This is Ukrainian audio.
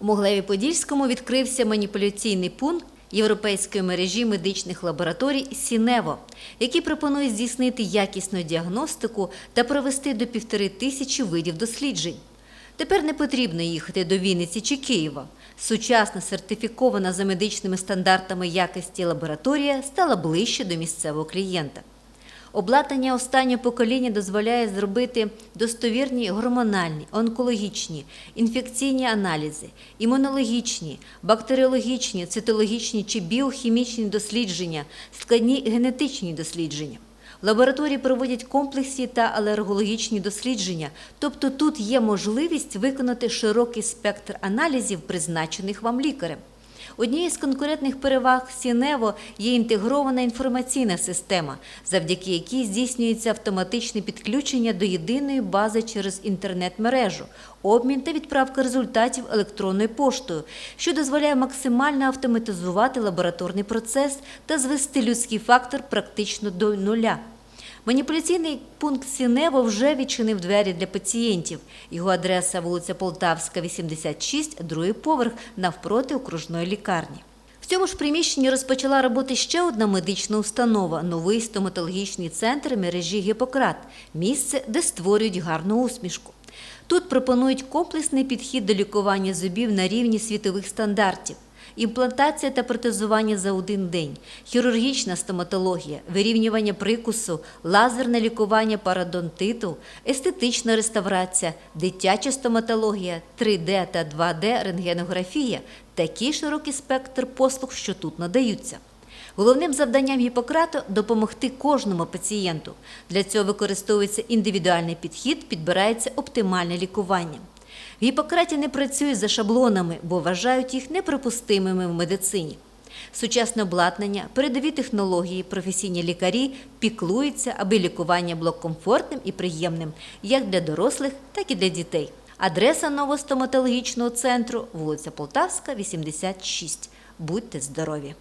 У Моглеві-Подільському відкрився маніпуляційний пункт Європейської мережі медичних лабораторій Сінево, який пропонує здійснити якісну діагностику та провести до півтори тисячі видів досліджень. Тепер не потрібно їхати до Вінниці чи Києва. Сучасна сертифікована за медичними стандартами якості лабораторія стала ближче до місцевого клієнта. Обладнання останнього покоління дозволяє зробити достовірні гормональні, онкологічні, інфекційні аналізи, імунологічні, бактеріологічні, цитологічні чи біохімічні дослідження, складні генетичні дослідження. В лабораторії проводять комплексні та алергологічні дослідження, тобто тут є можливість виконати широкий спектр аналізів, призначених вам лікарем. Однією з конкурентних переваг Сінево є інтегрована інформаційна система, завдяки якій здійснюється автоматичне підключення до єдиної бази через інтернет-мережу, обмін та відправка результатів електронною поштою, що дозволяє максимально автоматизувати лабораторний процес та звести людський фактор практично до нуля. Маніпуляційний пункт Сінево вже відчинив двері для пацієнтів. Його адреса вулиця Полтавська, 86, другий поверх, навпроти окружної лікарні. В цьому ж приміщенні розпочала роботи ще одна медична установа новий стоматологічний центр мережі Гіппократ, місце, де створюють гарну усмішку. Тут пропонують комплексний підхід до лікування зубів на рівні світових стандартів. Імплантація та протезування за один день, хірургічна стоматологія, вирівнювання прикусу, лазерне лікування парадонтиту, естетична реставрація, дитяча стоматологія, 3D та 2D рентгенографія такий широкий спектр послуг, що тут надаються. Головним завданням Гіппократа – допомогти кожному пацієнту. Для цього використовується індивідуальний підхід, підбирається оптимальне лікування. В Гіппократі не працюють за шаблонами, бо вважають їх неприпустимими в медицині. Сучасне обладнання, передові технології, професійні лікарі піклуються, аби лікування було комфортним і приємним як для дорослих, так і для дітей. Адреса нового стоматологічного центру вулиця Полтавська, 86. Будьте здорові!